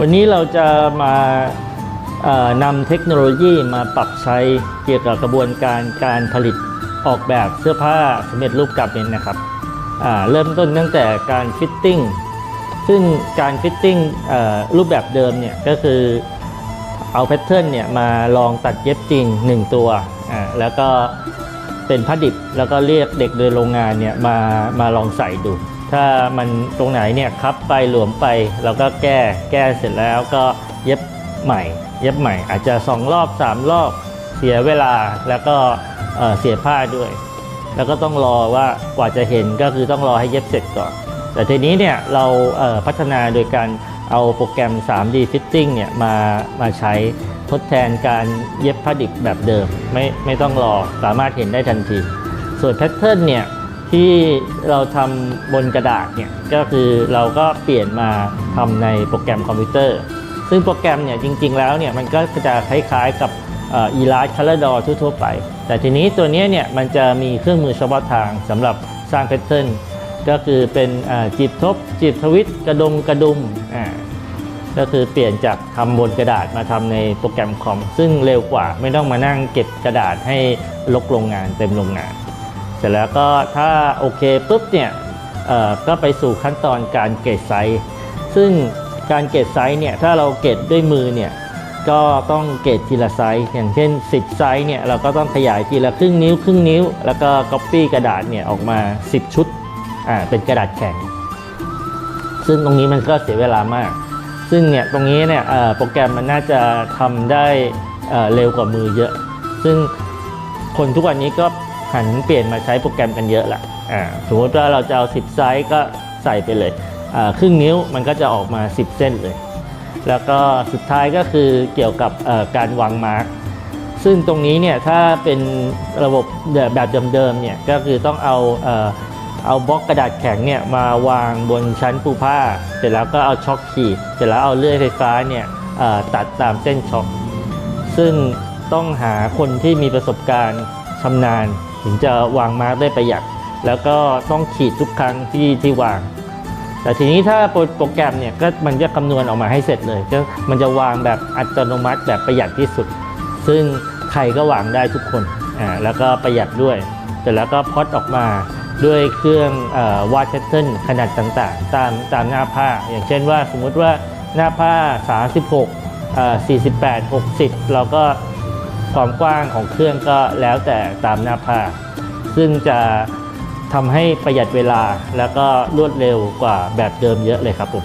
วันนี้เราจะมานำเทคโนโลยีมาปรับใช้เกี่ยวกับกระบวนการการผลิตออกแบบเสื้อผ้าสำเร็จรูปกาเมนต์นะครับเริ่มต้นตั้งแต่การฟิตติ้งซึ่งการฟิตติ้งรูปแบบเดิมเนี่ยก็คือเอาแพทเทิร์นเนี่ยมาลองตัดเย็บจริง 1 ตัว แล้วก็เป็นผ้าดิบแล้วก็เรียกเด็กโดยโรงงานเนี่ยมามาลองใส่ดู ถ้ามันตรงไหนเนี่ยคับไปหลวมไปเราก็แก้แก้เสร็จแล้วก็เย็บใหม่ เย็บใหม่ อาจจะ 2 รอบ 3 รอบเสียเวลาแล้วก็เสียผ้าด้วย แล้วก็ต้องรอว่ากว่าจะเห็นก็คือต้องรอให้เย็บเสร็จก่อน แต่ทีนี้เนี่ยเราเพัฒนาโดยการเอาโปรแกรม 3D Fitting เนี่ยมามาใช้ทดแทนการเย็บผ้าดิบแบบเดิม ไม่ไม่ต้องรอสามารถเห็นได้ทันที ส่วนแพทเทิร์นเนี่ย ที่เราทำบนกระดาษเนี่ยก็คือเราก็เปลี่ยนมาทำในโปรแกรมคอมพิวเตอร์ ซึ่งโปรแกรมเนี่ยจริง ๆ แล้วเนี่ยมันก็จะคล้ายๆกับอีลาสคัลเลอร์ดอทั่วๆไป แต่ทีนี้ตัวเนี้ยเนี่ยมันจะมีเครื่องมือเฉพาะทางสำหรับสร้างแพทเทิร์นก็คือเป็นจีบทบจีบทวิตกระดงกระดุมอ่าก็คือเปลี่ยนจากทำบนกระดาษมาทำในโปรแกรมคอม ซึ่งเร็วกว่าไม่ต้องมานั่งเก็บกระดาษให้ลกโรงงานเต็มโรงงาน เสร็จแล้วก็ถ้าโอเคปุ๊บเนี่ยก็ไปสู่ขั้นตอนการเกรดไซส์ซึ่งการเกรดไซส์เนี่ยถ้าเราเกรดด้วยมือเนี่ยก็ต้องเกรดทีละไซส์อย่างเช่น 10 ไซส์เนี่ยเราก็ต้องขยายทีละครึ่งนิ้วครึ่งนิ้ว แล้วก็ก๊อปปี้กระดาษเนี่ยออกมา 10 ชุดอ่าเป็นกระดาษแข็ง ซึ่งตรงนี้มันก็เสียเวลามาก ซึ่งเนี่ยตรงนี้เนี่ยโปรแกรมมันน่าจะทำได้เร็วกว่ามือเยอะ ซึ่งคนทุกวันนี้ก็ หันเปลี่ยนมาใช้โปรแกรมกันเยอะละอ่าสมมติว่าเราจะเอา 10 ไซส์ก็ใส่ไปเลยอ่าครึ่งนิ้วมันก็จะออกมา 10 เส้นเลย แล้วก็สุดท้ายก็คือเกี่ยวกับเอ่อการวางมาร์กซึ่งตรงนี้เนี่ยถ้าเป็นระบบแบบเดิมๆเนี่ยก็คือต้องเอาเอ่อเอาบล็อกกระดาษแข็งเนี่ยมาวางบนชั้นปูผ้า เสร็จแล้วก็เอาช็อคขีดเสร็จแล้วเอาเลื่อยไฟฟ้าเนี่ยเอ่อตัดตามเส้นช็อคซึ่งต้องหาคนที่มีประสบการณ์ชำนาญ ถึงจะวางมาร์กได้ประหยัด แล้วก็ต้องขีดทุกครั้งที่ที่วาง แต่ทีนี้ถ้าโปรโปรแกรมเนี่ยก็มันจะคำนวณออกมาให้เสร็จเลยก็มันจะวางแบบอัตโนมัติแบบประหยัดที่สุด ซึ่งใครก็วางได้ทุกคนอ่าแล้วก็ประหยัดด้วยเสร็จแล้วก็พอดออกมาด้วยเครื่องอวาดแพทเทิร์นขนาดต่างๆ ตามตามหน้าผ้า อย่างเช่นว่าสมมุติว่าหน้าผ้า 36อ่อ48 60 เราก็ ความกว้างของเครื่องก็แล้วแต่ตามหน้าผ้า ซึ่งจะทำให้ประหยัดเวลาแล้วก็รวดเร็วกว่าแบบเดิมเยอะเลยครับผม